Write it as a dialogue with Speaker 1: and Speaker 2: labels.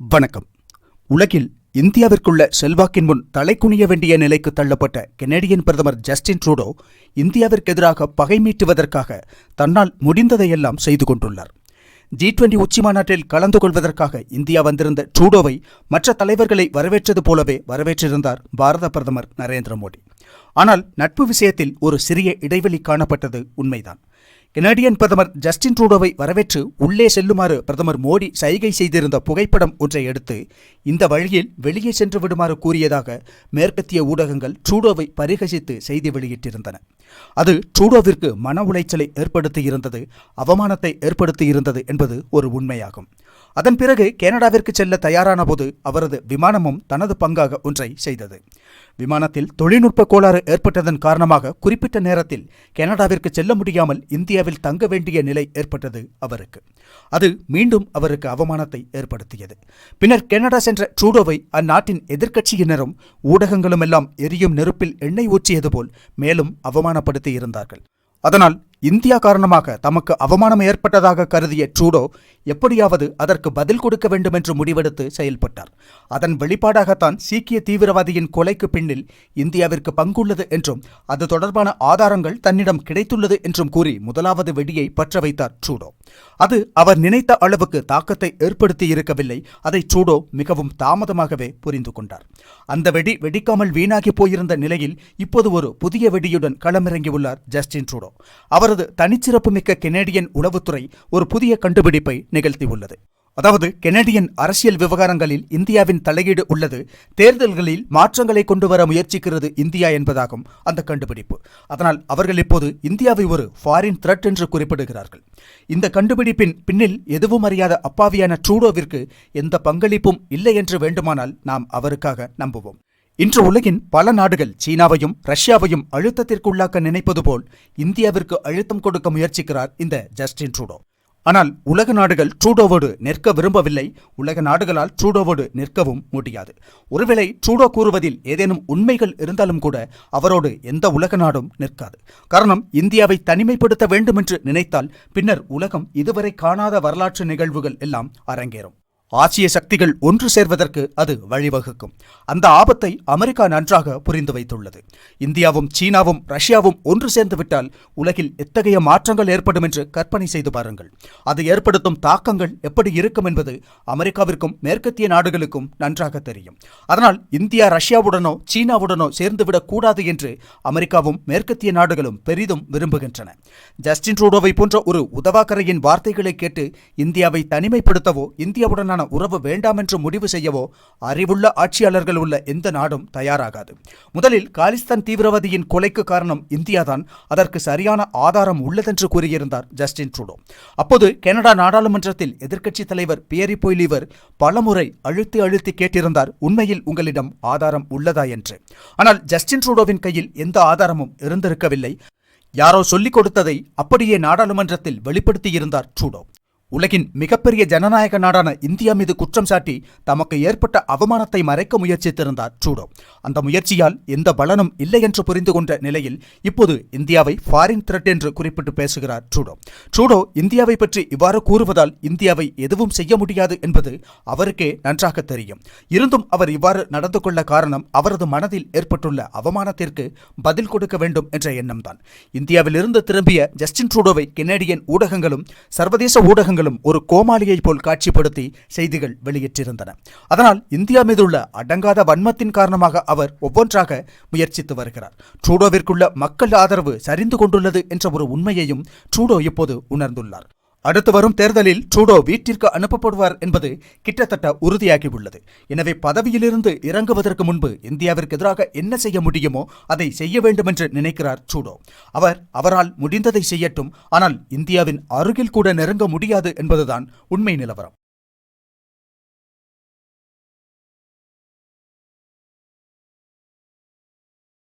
Speaker 1: வணக்கம். உலகில் இந்தியாவிற்குள்ள செல்வாக்கின் முன் தலைக்குனிய வேண்டிய நிலைக்கு தள்ளப்பட்ட கெனடியன் பிரதமர் ஜஸ்டின் ட்ரூடோ இந்தியாவிற்கு எதிராக பகை மீட்டுவதற்காக தன்னால் முடிந்ததையெல்லாம் செய்து கொண்டுள்ளார். ஜி டுவெண்டி உச்சி மாநாட்டில் கலந்து கொள்வதற்காக இந்தியா வந்திருந்த ட்ரூடோவை மற்ற தலைவர்களை வரவேற்றது போலவே வரவேற்றிருந்தார் பாரத பிரதமர் நரேந்திர மோடி. ஆனால் நட்பு விஷயத்தில் ஒரு சிறிய இடைவெளி காணப்பட்டது உண்மைதான். கெனடியன் பிரதமர் ஜஸ்டின் ட்ரூடோவை வரவேற்று உள்ளே செல்லுமாறு பிரதமர் மோடி சைகை செய்திருந்த புகைப்படம் ஒன்றை எடுத்து இந்த வழியில் வெளியே சென்று விடுமாறு கூறியதாக மேற்கத்திய ஊடகங்கள் ட்ரூடோவை பரிகசித்து செய்தி வெளியிட்டிருந்தன. அது ட்ரூடோவிற்கு மன உளைச்சலை ஏற்படுத்தியிருந்தது அவமானத்தை ஏற்படுத்தியிருந்தது என்பது ஒரு உண்மையாகும். அதன் பிறகு கனடாவிற்கு செல்ல தயாரான போது அவரது விமானமும் தனது பங்காக ஒன்றை செய்தது. விமானத்தில் தொழில்நுட்ப கோளாறு ஏற்பட்டதன் காரணமாக குறிப்பிட்ட நேரத்தில் கனடாவிற்கு செல்ல முடியாமல் இந்தியாவில் தங்க வேண்டிய நிலை ஏற்பட்டது அவருக்கு. அது மீண்டும் அவருக்கு அவமானத்தை ஏற்படுத்தியது. பின்னர் கனடா சென்ற ட்ரூடோவை அந்நாட்டின் எதிர்க்கட்சியினரும் ஊடகங்களும் எல்லாம் எரியும் நெருப்பில் எண்ணெய் ஊற்றியது போல் மேலும் அவமானப்படுத்தி இருந்தார்கள். அதனால் இந்தியா காரணமாக தமக்கு அவமானம் ஏற்பட்டதாக கருதிய ட்ரூடோ எப்படியாவது அதற்கு பதில் கொடுக்க வேண்டும் என்று முடிவெடுத்து செயல்பட்டார். அதன் வெளிப்பாடாகத்தான் சீக்கிய தீவிரவாதியின் கொலைக்கு பின்னில் இந்தியாவிற்கு பங்குள்ளது என்றும் அது தொடர்பான ஆதாரங்கள் தன்னிடம் கிடைத்துள்ளது என்றும் கூறி முதலாவது வெடியை பற்ற வைத்தார் ட்ரூடோ. அது அவர் நினைத்த அளவுக்கு தாக்கத்தை ஏற்படுத்தி இருக்கவில்லை அதை சூடோ மிகவும் தாமதமாகவே புரிந்து கொண்டார். அந்த வெடி வெடிக்காமல் வீணாகி போயிருந்த நிலையில் இப்போது ஒரு புதிய வெடியுடன் களமிறங்கியுள்ளார் ஜஸ்டின் ட்ரூடோ. அவரது தனிச்சிறப்புமிக்க கெனேடியன் உளவுத்துறை ஒரு புதிய கண்டுபிடிப்பை நிகழ்த்தியுள்ளது. அதாவது கெனடியன் அரசியல் விவகாரங்களில் இந்தியாவின் தலையீடு உள்ளது தேர்தல்களில் மாற்றங்களை கொண்டு வர முயற்சிக்கிறது இந்தியா என்பதாகும் அந்த கண்டுபிடிப்பு. அதனால் அவர்கள் இப்போது இந்தியாவை ஒரு ஃபாரின் த்ரெட் என்று குறிப்பிடுகிறார்கள். இந்த கண்டுபிடிப்பின் பின்னில் எதுவும் அறியாத அப்பாவியான ட்ரூடோவிற்கு எந்த பங்களிப்பும் இல்லை என்று வேண்டுமானால் நாம் அவருக்காக நம்புவோம். இன்று உலகின் பல நாடுகள் சீனாவையும் ரஷ்யாவையும் அழுத்தத்திற்குள்ளாக்க நினைப்பது போல் இந்தியாவிற்கு அழுத்தம் கொடுக்க முயற்சிக்கிறார் இந்த ஜஸ்டின் ட்ரூடோ. ஆனால் உலக நாடுகள் ட்ரூடோவோடு நிற்க விரும்பவில்லை. உலக நாடுகளால் ட்ரூடோவோடு நிற்கவும் முடியாது. ஒருவேளை ட்ரூடோ கூறுவதில் ஏதேனும் உண்மைகள் இருந்தாலும் கூட அவரோடு எந்த உலக நாடும் நிற்காது. காரணம் இந்தியாவை தனிமைப்படுத்த வேண்டும் என்று நினைத்தால் பின்னர் உலகம் இதுவரை காணாத வரலாற்று நிகழ்வுகள் எல்லாம் அரங்கேறும். ஆசிய சக்திகள் ஒன்று சேர்வதற்கு அது வழிவகுக்கும். அந்த ஆபத்தை அமெரிக்கா நன்றாக புரிந்து வைத்துள்ளது. இந்தியாவும் சீனாவும் ரஷ்யாவும் ஒன்று சேர்ந்துவிட்டால் உலகில் எத்தகைய மாற்றங்கள் ஏற்படும் என்று கற்பனை செய்து பாருங்கள். அது ஏற்படுத்தும் தாக்கங்கள் எப்படி இருக்கும் என்பது அமெரிக்காவிற்கும் மேற்கத்திய நாடுகளுக்கும் நன்றாக தெரியும். அதனால் இந்தியா ரஷ்யாவுடனோ சீனாவுடனோ சேர்ந்துவிடக் கூடாது என்று அமெரிக்காவும் மேற்கத்திய நாடுகளும் பெரிதும் விரும்புகின்றன. ஜஸ்டின் ட்ரூடோவை போன்ற ஒரு உதவாக்கரையின் வார்த்தைகளை கேட்டு இந்தியாவை தனிமைப்படுத்தவோ இந்தியாவுடனான உடனான உறவு வேண்டாம் என்று முடிவு செய்யவோ அறிவுள்ள ஆட்சியாளர்கள் உள்ள எந்த நாடும் தயாராகாது. முதலில் காலிஸ்தான் தீவிரவாதியின் கொலைக்கு காரணம் இந்தியாதான். அதற்கு சரியான ஆதாரம் உள்ளதென்று கூறியிருந்தார் ஜஸ்டின் ட்ரூடோ. அப்போது கனடா நாடாளுமன்றத்தில் எதிர்க்கட்சித் தலைவர் பியரி பொய்லிவர் பலமுறை அழுத்தி அழுத்தி கேட்டிருந்தார் உண்மையில் உங்களிடம் ஆதாரம் உள்ளதா? என்று. ஆனால் ஜஸ்டின் ட்ரூடோவின் கையில் எந்த ஆதாரமும் இருந்திருக்கவில்லை. யாரோ சொல்லிக் கொடுத்ததை அப்படியே நாடாளுமன்றத்தில் வெளிப்படுத்தியிருந்தார் ட்ரூடோ. உலகின் மிகப்பெரிய ஜனநாயக நாடான இந்தியா மீது குற்றம் சாட்டி தமக்கு ஏற்பட்ட அவமானத்தை மறைக்க முயற்சித்திருந்தார் ட்ரூடோ. அந்த முயற்சியால் எந்த பலனும் இல்லை என்று புரிந்து கொண்ட நிலையில் இப்போது இந்தியாவை ஃபாரின் த்ரெட் என்று குறிப்பிட்டு பேசுகிறார் ட்ரூடோ. ட்ரூடோ இந்தியாவை பற்றி இவ்வாறு கூறுவதால் இந்தியாவை எதுவும் செய்ய முடியாது என்பது அவருக்கே நன்றாக தெரியும். இருந்தும் அவர் இவ்வாறு நடந்து கொள்ள காரணம் அவரது மனதில் ஏற்பட்டுள்ள அவமானத்திற்கு பதில் கொடுக்க வேண்டும் என்ற எண்ணம்தான். இந்தியாவிலிருந்து திரும்பிய ஜஸ்டின் ட்ரூடோவை கெனடியன் ஊடகங்களும் சர்வதேச ஊடகங்களும் ஊடகங்களும் ஒரு கோமாளியைப் போல் காட்சிப்படுத்தி செய்திகள் வெளியிட்டிருந்தன. அதனால் இந்தியா மீதுள்ள அடங்காத வன்மத்தின் காரணமாக அவர் ஒவ்வொன்றாக முயற்சித்து வருகிறார். ட்ரூடோவிற்குள்ள மக்கள் ஆதரவு சரிந்து கொண்டுள்ளது என்ற ஒரு உண்மையையும் ட்ரூடோ இப்போது உணர்ந்துள்ளார். அடுத்து வரும் தேர்தலில் ட்ரூடோ வீட்டிற்கு அனுப்பப்படுவார் என்பது கிட்டத்தட்ட உறுதியாகியுள்ளது. எனவே பதவியிலிருந்து இறங்குவதற்கு முன்பு இந்தியாவிற்கு எதிராக என்ன செய்ய முடியுமோ அதை செய்ய வேண்டும் என்று நினைக்கிறார் ட்ரூடோ. அவர் அவரால் முடிந்ததை செய்யட்டும் ஆனால் இந்தியாவின் அருகில் கூட நெருங்க முடியாது என்பதுதான் உண்மை நிலவரம்.